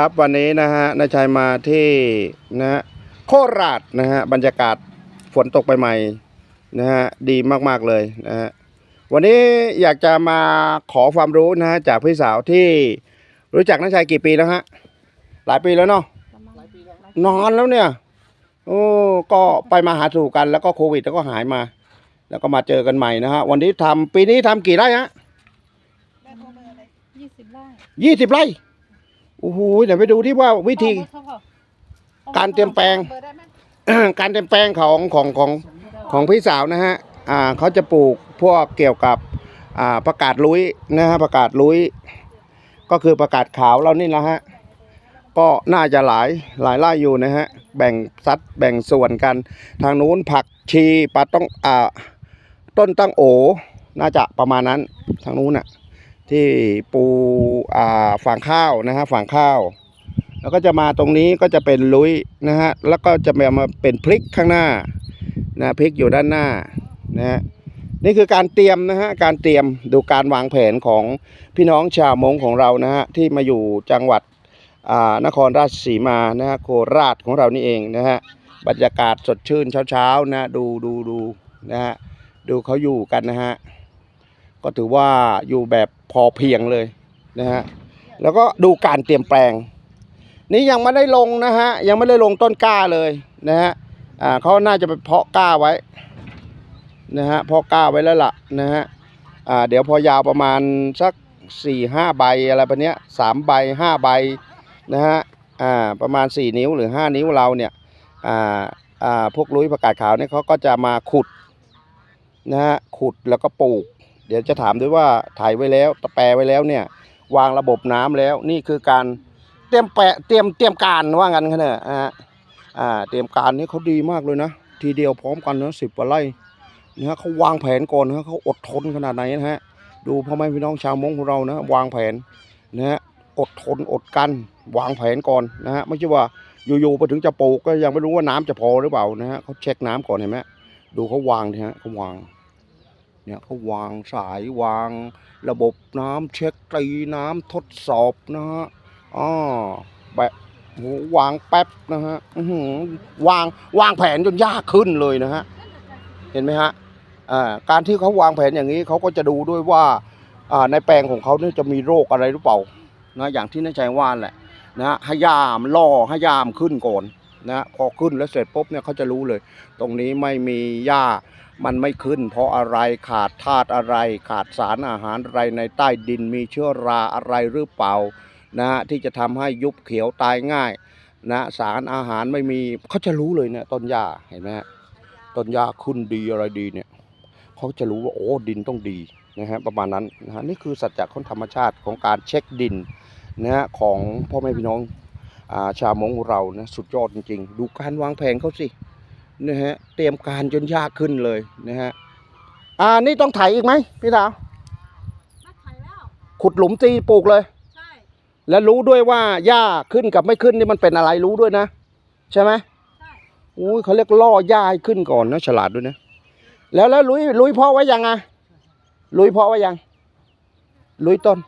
ครับวันนี้นะฮะนายชัยมาที่นะฮะโคราชนะฮะบรรยากาศฝนตกไปใหม่นะฮะดีมากๆเลยนะฮะวันนี้อยากจะมาขอความรู้นะฮะจากพี่สาวที่รู้จักนายชัยกี่ปีแล้วฮะหลายปีแล้วเนาะหลายปีแล้วนานแล้วเนี่ยโอ้ก็ไปมาหาสู่กันแล้วก็โควิด แล้วก็หายมา แล้วก็มาเจอกันใหม่นะฮะวันนี้ทำปีนี้ทำกี่ไร่ฮะได้โทรเบอร์อะไรยี่สิบไร่ยี่สิบไร่ โอ้โหเดี๋ยวไปดูที่ว่าวิธี การเตรียมแปลง การเตรียมแปลงของของของของพี่สาวนะฮะอ่าเขาจะปลูกพวกเกี่ยวกับอ่าประกาศลุยนะฮะประกาศลุย ก็คือประกาศขาวเรานี่นะฮะก็น่าจะหลายหลายไร่อยู่นะฮะแบ่งซัดแบ่งส่วนกัน ทางนู้นผักชีปลาต้องอ่าต้นตั้งโอ น่าจะประมาณนั้นทางนู้นน่ะ ที่ปูอ่าฝางข้าวนะฮะฝางข้าว แล้วก็จะมาตรงนี้ก็จะเป็นลุยนะฮะแล้วก็จะมามาเป็นพริกข้างหน้านะพริกอยู่ด้านหน้านะฮะนี่คือการเตรียมนะฮะการเตรียมดูการวางแผนของพี่น้องชาวมงของเรานะฮะที่มาอยู่จังหวัดอ่านครราชสีมานะฮะโคราชของเรานี่เองนะฮะบรรยากาศสดชื่นเช้าๆนะดูดูดูนะฮะดูเขาอยู่กันนะฮะก็ถือว่าอยู่แบบ พอเพียงเลยนะฮะแล้วก็ดูการเตรียมแปลง นี่ยังไม่ได้ลงนะฮะยังไม่ได้ลงต้นกล้าเลยนะฮะอ่าเขาน่าจะไปเพาะกล้าไว้นะฮะเพาะกล้าไว้แล้วล่ะนะฮะอ่าเดี๋ยวพอยาวประมาณสักสี่ห้าใบอะไรประเนี้ยสามใบห้าใบนะฮะอ่าประมาณสี่นิ้วหรือห้านิ้วเราเนี่ยอ่าอ่าพวกลุยประกาศขาวเนี่ยเขาก็จะมาขุดนะฮะขุดแล้วก็ปลูก เดี๋ยวจะถามด้วยว่าถ่ายไว้แล้วตะแปรไว้แล้วเนี่ย วางระบบน้ำแล้ว นี่คือการเตรียมแปะเตรียมเตรียมการว่างั้นกันเถอะอ่าอ่าเตรียมการนี่เขาดีมากเลยนะ ทีเดียวพร้อมกันนะสิบกว่าไร่นะฮะเขาวางแผนก่อนนะเขาอดทนขนาดไหนนะฮะดูพ่อแม่พี่น้องชาวมงของเรานะวางแผนนะฮะอดทนอดกันวางแผนก่อนนะฮะไม่ใช่ว่าอยู่ๆไปถึงจะปลูกก็ยังไม่รู้ว่าน้ำจะพอหรือเปล่านะฮะเขาเช็คน้ำก่อนเห็นไหมดูเขาวางนะฮะเขาวาง เนี่ยเขาวางสายวางระบบน้ำเช็คตีน้ำทดสอบนะฮะอ๋อแบบวางแป๊บนะฮะวางวางแผนจนยากขึ้นเลยนะฮะเห็นไหมฮะอ่าการที่เขาวางแผนอย่างนี้เขาก็จะดูด้วยว่าอ่าในแปลงของเขาเนี่ยจะมีโรคอะไรหรือเปล่านะอย่างที่นายชัยว่านแหละนะฮะให้ยามล่อให้ยามขึ้นก่อนนะพอขึ้นแล้วเสร็จปุ๊บเนี่ยเขาจะรู้เลย ตรงนี้ไม่มีหญ้า มันไม่ขึ้น เพราะอะไรขาดธาตุอะไร ขาดสารอาหารอะไรในใต้ดินมีเชื้อราอะไรหรือเปล่านะฮะที่จะทำให้ยุบเขียวตายง่ายนะสารอาหารไม่มีเขาจะรู้เลยเนี่ยต้นหญ้าเห็นไหมฮะต้นหญ้าขึ้นดีอะไรดีเนี่ยเขาจะรู้ว่าโอ้ดินต้องดีนะฮะประมาณนั้นนะฮะนี่คือสัจจะของธรรมชาติของการเช็คดินนะฮะของพ่อแม่พี่น้องอาชาวมงเรานะสุดยอดจริงๆ ดูการวางแผนเขาสิ นะฮะเตรียมการจนยากขึ้นเลยนะฮะอ่านี่ต้องไถอีกไหมพี่สาวนัดถ่ายแล้วขุดหลุมตีปลูกเลยใช่แล้วรู้ด้วยว่าหญ้าขึ้นกับไม่ขึ้นนี่มันเป็นอะไรรู้ด้วยนะ ใช่ไหมใช่อุ้ยเขาเรียกล่อหญ้าให้ขึ้นก่อนนะฉลาดด้วยนะแล้วแล้วลุยลุยเพาะไว้ยังไงลุยเพาะไว้ยัง ลุยต้น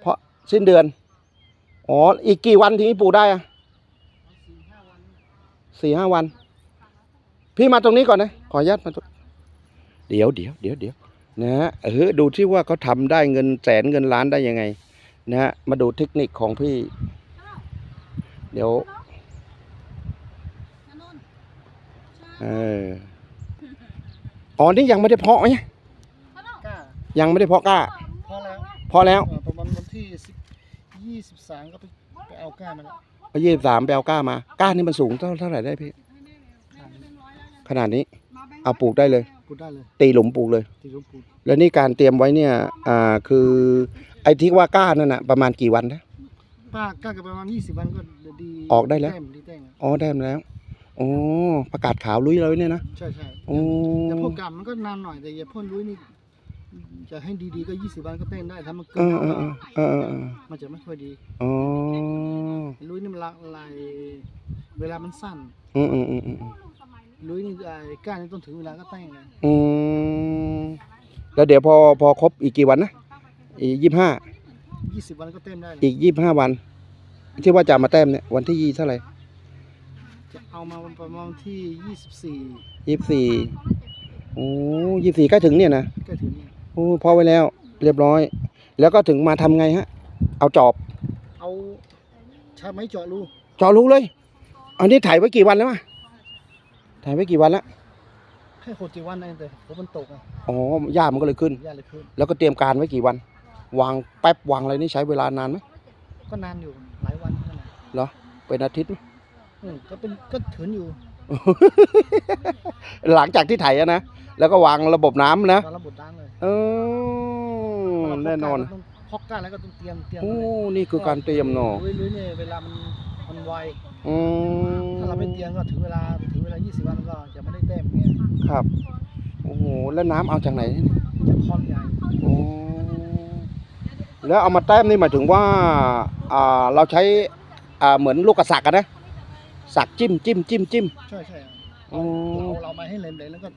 เพราะสิ้นเดือนอ๋ออีกกี่วันถึงจะปลูกได้อะสี่ห้าวัน พี่มาตรงนี้ก่อนนะ ขออนุญาตมาตรงเดี๋ยวเดี๋ยวเดี๋ยวเดี๋ยวนะฮะเออดูที่ว่าเขาทำได้เงินแสนเงินล้านได้ยังไง นะฮะมาดูเทคนิคของพี่ เดี๋ยวนันนนท์ใช่เอออ๋อนี่ยังไม่ได้เพาะไหมฮัลโหลกล้ายังไม่ได้เพาะกล้าพอแล้วเพาะแล้วเอ่อประมาณวันที่สิบยี่สิบสามก็ไปไปเอากล้ามาแล้วพยี่สามไปเอากล้ามากล้านี่มันสูงเท่าเท่าไหร่ได้พี่ ขนาดนี้ เอาปลูกได้เลย พูดได้เลยตีหลุมปลูกเลย ที่หลวงปู่แล้วนี่การเตรียมไว้เนี่ยอ่าคือไอ้ที่ว่ากล้านั่นน่ะประมาณกี่วันนะ ป้ากล้ากับประมาณยี่สิบวันก็ดีออกได้แล้ว ต้มดีแต้งอะอ๋อได้มาแล้วอ๋อประกาศขาวลุยเลยเนี่ยนะใช่ใช่อ๋อแต่พวกกลับมันก็นานหน่อยแต่อย่าพ่นรุ้ยนี่จะให้ดีๆก็ยี่สิบวันก็เต้นได้ถ้ามันเกิเอนอเออเออเออเออมันจะไม่ค่อยดีอ๋อรุ้ยนี่มันละลายเวลามันสั้น อืมอืมอืมอืม รุ้ยนี่ไอ้ก้านนี่ต้องถึงเวลาก็เต้นเลยอืมแล้วเดี๋ยวพอพอครบอีกกี่วันนะอีกยี่ห้ายี่สิบวันก็เต้นได้เลยอีกยี่ห้าวันที่ว่าจะเอามาแต้มเนี่ยวันที่ยี่เท่าไหร่จะเอามาประมาณที่ยี่สิบสี่ยี่สิบสี่โอ้ยี่สี่ใกล้ถึงเนี่ยนะใกล้ถึงเนี่ยโอ้พอไว้แล้วเรียบร้อย แล้วก็ถึงมาทำไงฮะ เอาจอบเอาใช้ไม้เจาะรูเจาะรูเลย อันนี้ถ่ายไว้กี่วันแล้ววะ ถ่ายไว้กี่วันแล้วแค่หกเจ็ดวันเองแต่ฝนมันตกอะอ๋อหญ้ามันก็เลยขึ้น ยากเลยขึ้น แล้วก็เตรียมการไว้กี่วัน วางแป๊บวางอะไรนี่ใช้เวลานานไหมก็นานอยู่หลายวันนั่นแหละเหรอเป็นอาทิตย์ไหม อืมก็เป็นก็ถึงอยู่หลังจากที่ไถอะนะ แล้วก็วางระบบน้ำนะตอนระบบด้านเลยเออแน่นอนเราต้องพอกก้านแล้วก็ต้องเตรียมเตรียมโอ้ นี่คือการเตรียมเนาะลุยลุยเนี่ยเวลามันมันไว อืมถ้าเราไม่เตรียมก็ถึงเวลา ถึงเวลา20วันก็จะไม่ได้แต้มเงี้ยครับ โอ้โห แล้วน้ำเอาจากไหนเนี่ยจะคอนใหญ่โอ้แล้วเอามาแต้มนี่หมายถึงว่าอ่าเราใช้อ่าเหมือนลูกกระสักอะนะ สักจิ้มจิ้มจิ้มจิ้มใช่ใช่อ๋อเราเรามาให้เลนเลยแล้วก็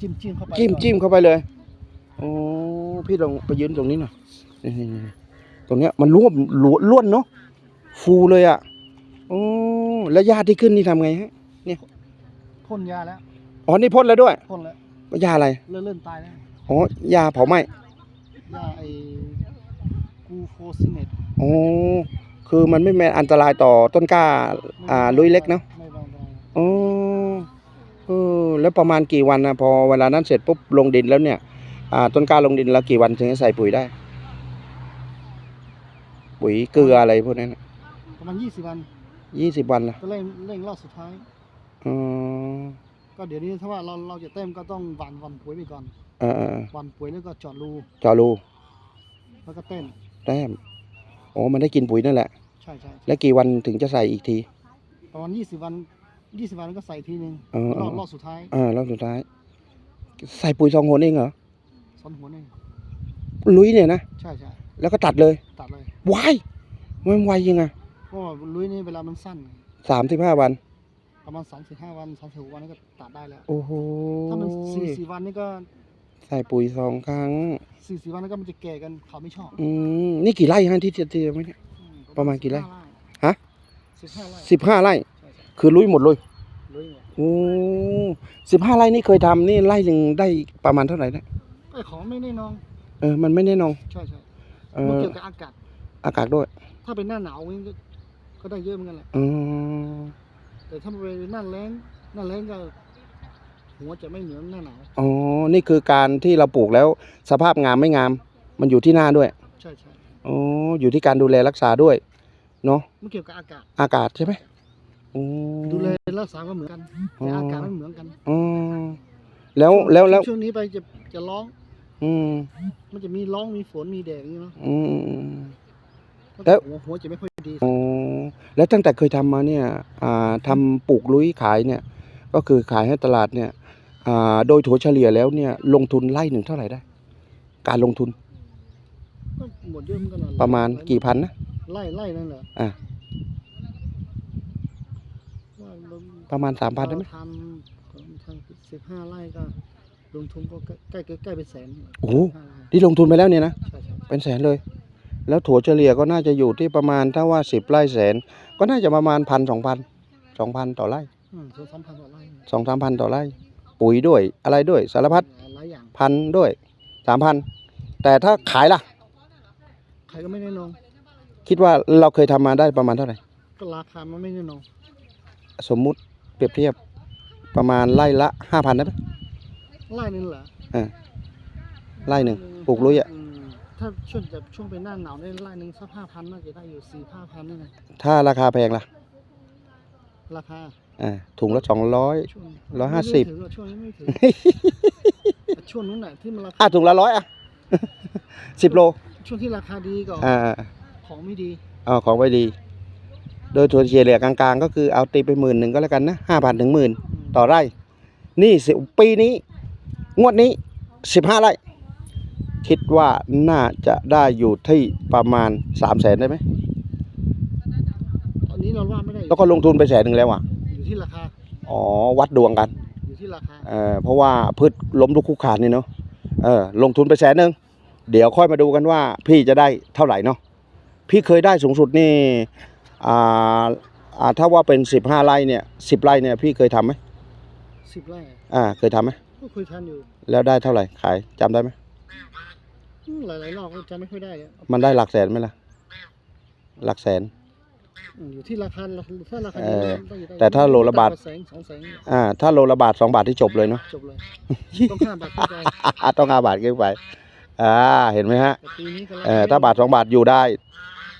จิ้มจิ้มเข้าไปจิ้มจิ้มเข้าไปเลยโอ้พี่ลองไปยืนตรงนี้หน่อยนี่ๆๆตรงเนี้ยมันร่วมล้วนเนาะฟูเลยอะโอ้แล้วหญ้าที่ขึ้นนี่ทำไงฮะ พ่นยาแล้วอ๋อนี่พ่นแล้วด้วยพ่นแล้วหญ้าอะไรเลื่อนเลื่อนตายแล้วอ๋อหญ้าเผาไหม้ยาไอ้กูโฟซิเนตโอ้คือมันไม่แม่นอันตรายต่อต้นกล้าอ่าลุยเล็กเนาะไม่บางตายอ๋อเออแล้วประมาณกี่วันนะพอเวลานั้นเสร็จปุ๊บลงดินแล้วเนี่ยอ่าต้นกล้าลงดินแล้วกี่วันถึงจะใส่ปุ๋ยได้ ปุ๋ยเกลืออะไรพวกนั้นประมาณ20วันยี่สิบวันละก็เร่งเร่งรอบสุดท้าย อ๋อก็เดี๋ยวนี้ถ้าว่าเราเราจะเต็มก็ต้องหว่านหว่านปุ๋ยไปก่อนเออเออหว่านปุ๋ยแล้วก็เจาะรูจอรูแล้วก็เต้นแต้มโอ้มันได้กินปุ๋ยนั่นแหละ ใช่ใช่แล้วกี่วันถึงจะใส่อีกที ประมาณ20วัน20วันก็ใส่ทีนึงเออเอรออบรอบสุดท้ายเออรอบสุดท้าย ใส่ปุ๋ยสองหนเองเหรอสอนหัวหนึ่งลุยเนี่ยนะใช่ใช่แล้วก็ตัดเลยตัดเลย วายมันไวยังไงเพราะว่าลุยนี่เวลามันสั้นสามสิบห้าวัน ประมาณ3 5วัน3 6วันนี่ก็ตัดได้แล้ว โอ้โหถ้ามัน4 4วันนี่ก็ใส่ปุ๋ยสองครั้ง4 4วันนี่ก็มันจะแก่กันเขาไม่ชอบอืมนี่กี่ไร่ฮะที่จะเตรียมไว้เนี่ย อืประมาณกี่ไร่15ฮะ15ไร่สิบห้าไร่ ใช่ใช่คือลุยหมดเลยลุยหมดโอ้สิบห้าไร่นี่เคยทำนี่ไร่หนึ่งได้ประมาณเท่าไหร่นะไอ้ของไม่แน่นอนเออมันไม่แน่นอนใช่ใช่เอมันอเกี่ยวกับอากาศ อากาศด้วยถ้าเป็นหน้าหนาวนี่ก็ก็ได้เยอะเหมือนกันแหละ อืม แต่ถ้าเป็นหน้าแล้งหน้าแล้งก็หัวจะไม่เหมือนหน้าหนาวอ๋อ นี่คือการที่เราปลูกแล้วสภาพงามไม่งาม มันอยู่ที่หน้าด้วย ใช่ใช่อ๋อ อยู่ที่การดูแลรักษาด้วย เนาะมันเกี่ยวกับอากาศ อากาศใช่ไหมอ๋อดูแลรักษาก็เหมือนกันแต่อากาศไม่เหมือนกันอ๋อแล้วแล้วแล้วช่วงนี้ไปจะจะร้อง อืมมันจะมีร้องมีฝนมีแดดอย่างนี้เนาะอืม แล้แล้ววหัวหัวจะไม่ค่อยดีอ๋อแล้วตั้งแต่เคยทำมาเนี่ยอ่าทำปลูกลุยขายเนี่ย ก็คือขายให้ตลาดเนี่ยอ่าโดยถัวเฉลี่ยแล้วเนี่ยลงทุนไร่หนึ่งเท่าไหร่ได้ การลงทุนก็หมดเยอะเหมือนกันนประมาณกี่พันนะไล่ไล่นั่นเหรออะว่าเราประมาณสามพันได้ไหมเราทำผมทำสิบห้าไร่ก็ลงทุนก็ใกล้ใกล้ใกล้เป็นแสนโอ้โหห้าไร่ที่ลงทุนไปแล้วเนี่ยนะใช่ใช่เป็นแสนเลย แล้วถั่วเฉลี่ยก็น่าจะอยู่ที่ประมาณถ้าว่าสิบไร่แสน ก็น่าจะประมาณพันสองพันสองพันต่อไร่อืมสองสามพันต่อไร่สองสามพันต่อไร่ ปุ๋ยด้วยอะไรด้วยสารพัดหลายอย่างพันด้วยสามพันแต่ถ้าขายล่ะ ใครก็ไม่แน่นอนคิดว่าเราเคยทำมาได้ประมาณเท่าไหร่ ก็ราคามันไม่แน่นอนสมมุติเปรียบเทียบประมาณไร่ละห้าพันได้ไหมไร่นึงเหรอไร่หนึ่งปลูกลุยอะอืม ถ้าช่วงแบบช่วงเป็นหน้าหนาวได้ไร่หนึ่งสักห้าพันน่าจะได้อยู่สี่ห้าพันนี่ไงถ้าราคาแพงล่ะราคาอ่าถุงละสองร้อยช่วงร้อยห้าสิบไม่ถึงหรอกช่วงนี้ไม่ถึงแต่ช่วงนู้นแหละที่มันราคาอะถุงละร้อยอะสิบโลช่วงที่ราคาดีก็อ่าของไม่ดีเอาของไปดี โดยถั่วเฉลี่ยกลางๆ ก็คือเอาตีไปหมื่นหนึ่งก็แล้วกันนะห้าพันถึงหมื่นอืมต่อไร่ นี่สิปีนี้ งวดนี้สิบห้าไร่ คิดว่าน่าจะได้อยู่ที่ประมาณสามแสนได้ไหมตอนนี้เราว่าไม่ได้แล้วก็ลงทุนไปแสนหนึ่งแล้วอะ อยู่ที่ราคา อ๋อ วัดดวงกัน อยู่ที่ราคา เออเพราะว่าพืชล้มลุกคลุกคลานนี่เนาะ เออ ลงทุนไปแสนหนึ่งเดี๋ยวค่อยมาดูกันว่าพี่จะได้เท่าไหร่เนาะ พี่เคยได้สูงสุดนี่ อ่า อ่า ถ้าว่าเป็นสิบห้าไร่เนี่ยสิบไร่เนี่ยพี่เคยทำไหมสิบไร่ อ่า เคยทำไหมก็เคยทำอยู่ แล้วได้เท่าไหร่ขายจำได้ไหมอืม หลายๆรอบก็จำไม่ค่อยได้อะมันได้หลักแสนไหมล่ะ หลักแสนอืมอยู่ที่ราคาถ้าราคาเอดีอต้องอยู่ได้แต่ถ้าโลละบาท ต่ำกว่แสนสองแสนเนี่ยอ่า ถ้าโลละบาทสองบาทที่จบเลยเนาะ จบเลย ต้องห้าบาทขึ้นไปต้องห้าบาทขึ้นไป อ่า เห็นไหมฮะ แต่ปีนี้ก็เออถ้าบาทสองบาทอยู่ได้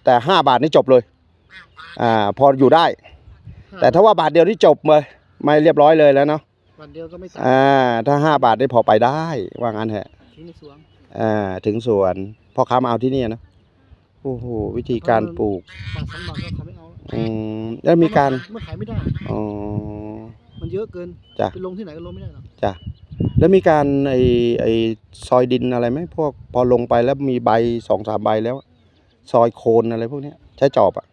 แต่ห้าบาทนี่จบเลย อ่า พออยู่ได้แต่ถ้าว่าบาทเดียวนี่จบเลย ไม่เรียบร้อยเลยแล้วเนาะ บาทเดียวก็ไม่ต่อ่า ถ้าห้าบาทได้พอไปได้ ว่างั้นเถอะที่ในสวน อ่าถึงสวนพ่อค้ามาเอาที่นี่นะโอ้โหวิธีการปลูกบาทสองบาทก็เขาไม่เอาอืมแล้วมีการเมื่อขายไม่ได้ อ๋อ มันเยอะเกินจ้ะ ไปลงที่ไหนก็ลงไม่ได้หรอกจ้ะแล้วมีการไอไอซอยดินอะไรไหมพวกพอลงไปแล้วมีใบสองสามใบแล้ว ซอยโคนอะไรพวกเนี้ยใช้จอบอะ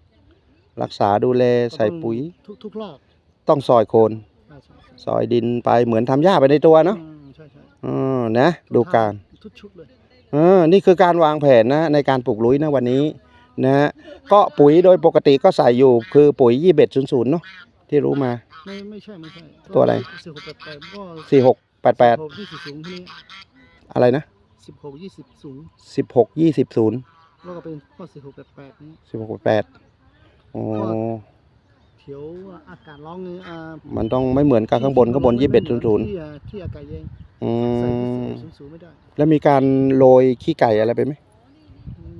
รักษาดูแลใส่ปุ๋ย ทุกทุกรอบต้องซอยโคนใช่ใช่ใช่ซอยดินไปเหมือนทำหญ้าไปในตัวเนาะอืมใช่ใช่ อือนะ ดูการ ทุกชุดเลยเออนี่คือการวางแผนนะในการปลูกลุยนะวันนี้นะฮะก็ปุ๋ยโดยปกติก็ใส่อยู่คือปุ๋ยยี่เบ็ดศูนย์ศูนย์เนาะที่รู้มา ไม่ไม่ใช่ไม่ใช่ตัวอะไร สี่หกแปดแปดก็สี่หกแปดแปดหกยี่สิบสูงที่นี้อะไรนะสิบหกยี่สิบสูงสิบหกยี่สิบศูนย์แล้วก็เป็นข้อสี่หกแปดแปดนี้ สิบหกแปดโอ้เถียวอากาศร้อนเงอ่ามันต้องไม่เหมือนกับข้างบนข้างบนยี่เบ็ดศูนย์ศูนย์ที่อ่าที่อากาศเย็นอืใส่ม ที่สูงสูงไม่ได้แล้วมีการโรยขี้ไก่อะไรไปไหม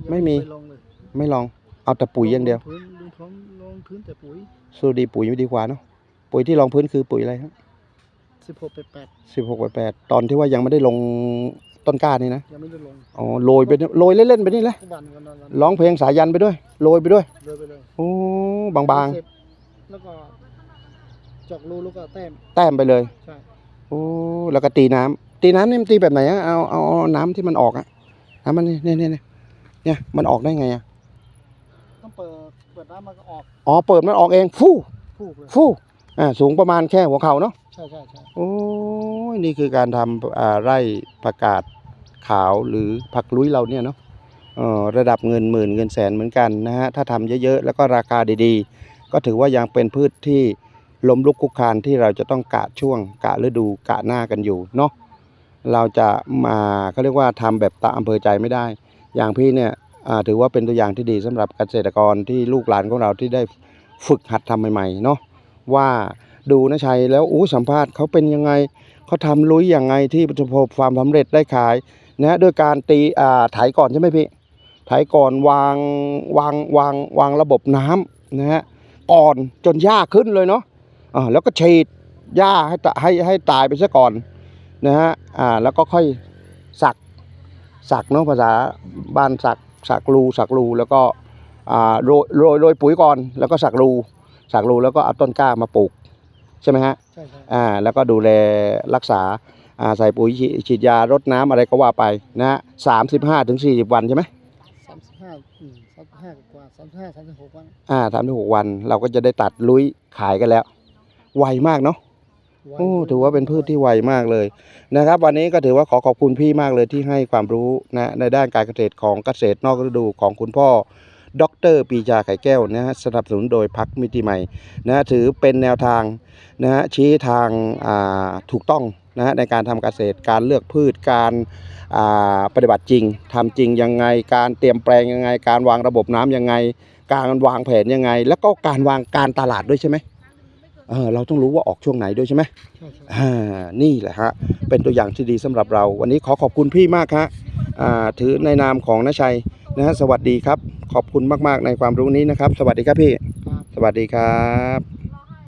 ยังไม่มี ปลงเลยไม่ลองเอาแต่ปุ๋ยอย่างเดียว ลพื้นลงพร้อมลงพื้นแต่ปุ๋ยสู้ดีปุ๋ยไม่ดีกว่าเนาะปุ๋ยที่รองพื้นคือปุ๋ยอะไรครับสิบหกแปดแปดสิบหกแปดตอนที่ว่ายังไม่ได้ลงต้นกล้านี่นะยังไม่ได้ลงอ๋อโรยไปเนี่ยโรยเล่นๆไปนี่แหละทุกวันวันวันวันร้องเพลงสายันไปด้วยโรยไปด้วยเลยไปเลยโอ้บางเสร็จแล้วก็เจอกรูแล้วก็แต้มๆแต้มไปเลย ใช่โอ้แล้วก็ตีน้ำ ตีน้ำนี่มันตีแบบไหนอะเอาเอาเอาน้ำที่มันออกอะน้ำมันนี่เนี่ยเนี่ยเนี่ยเนี่ยมันออกได้ไงอะต้องเปิดเปิดน้ำมันก็ออกอ๋อเปิดมันออกเองฟู่พูกเลยฟู่อ่าสูงประมาณแค่หัวเข่าเนาะ ใช่ใช่ใช่โอ้ยนี่คือการทำอ่าไร่ผักกาดขาวหรือผักลุยเราเนี่ยเนาะเอ่อระดับเงินหมื่นเงินแสนเหมือนกันนะฮะถ้าทำเยอะๆ แล้วก็ราคาดีๆ ก็ถือว่ายังเป็นพืชที่ล้มลุกคลุกคลานที่เราจะต้องกะช่วงกะฤดูกะหน้ากันอยู่เนาะ เราจะมาเขาเรียกว่าทำแบบตามอำเภอใจไม่ได้ อย่างพี่เนี่ยถือว่าเป็นตัวอย่างที่ดีสำหรับเกษตรกรที่ลูกหลานของเราที่ได้ฝึกหัดทำใหม่ๆเนาะว่าดูนะชัยแล้วอู้สัมภาษณ์เขาเป็นยังไงเขาทำลุยอย่างไงที่ประสบความสำเร็จได้ขายนะด้วยการตีอ่าไถก่อนใช่ไหมพี่ไถก่อนวางวางวางวางระบบน้ำนะฮะก่อนจนหญ้าขึ้นเลยเนาะอ่าแล้วก็ฉีดหญ้าให้ให้ให้ตายไปซะก่อน นะฮะอ่าแล้วก็ค่อยสักสักเนาะภาษาบ้านสักสักรูสักรูแล้วก็อ่าโรยโรยโรยปุ๋ยก่อน แล้วก็สักรูสักรูแล้วก็เอาต้นกล้ามาปลูกใช่ไหมฮะใช่ใช่อ่าแล้วก็ดูแลรักษาอ่าใส่ปุ๋ยฉีฉีดยารดน้ำอะไรก็ว่าไปนะฮะสามสิบห้าถึงสี่สิบวันใช่ไหมสามสิบห้าอืมสามสิบห้ากว่าสามสิบห้าสามสิบหกวันอ่าสามถึงหกวันเราก็จะได้ตัดลุยขายกันแล้ว ไวมากเนาะวัน โอ้ถือว่าเป็นพืชที่ไวมากเลยนะครับ วันนี้ก็ถือว่าขอขอบคุณพี่มากเลยที่ให้ความรู้นะในด้านการเกษตรของเกษตรนอกฤดูของคุณพ่อดรปีชาไข่แก้วนะฮะสนับสนุนโดยพักมิติใหม่นะฮะถือเป็นแนวทางนะฮะชี้ทางอ่าถูกต้องนะฮะในการทำเกษตรการเลือกพืชการอ่าปฏิบัติจริงทำจริงยังไง การเตรียมแปลงยังไง การวางระบบน้ำยังไง การวางแผนยังไง แล้วก็การวางการตลาดด้วยใช่ไหม เออเราต้องรู้ว่าออกช่วงไหนด้วยใช่ไหมใช่ใช่อ่านี่แหละฮะเป็นตัวอย่างที่ดีสำหรับเรา วันนี้ขอขอบคุณพี่มากฮะอ่าถือในนามของนชัยนะฮะสวัสดีครับ ขอบคุณมาก ๆ ในความรู้นี้นะครับ สวัสดีครับพี่ครับสวัสดีครับ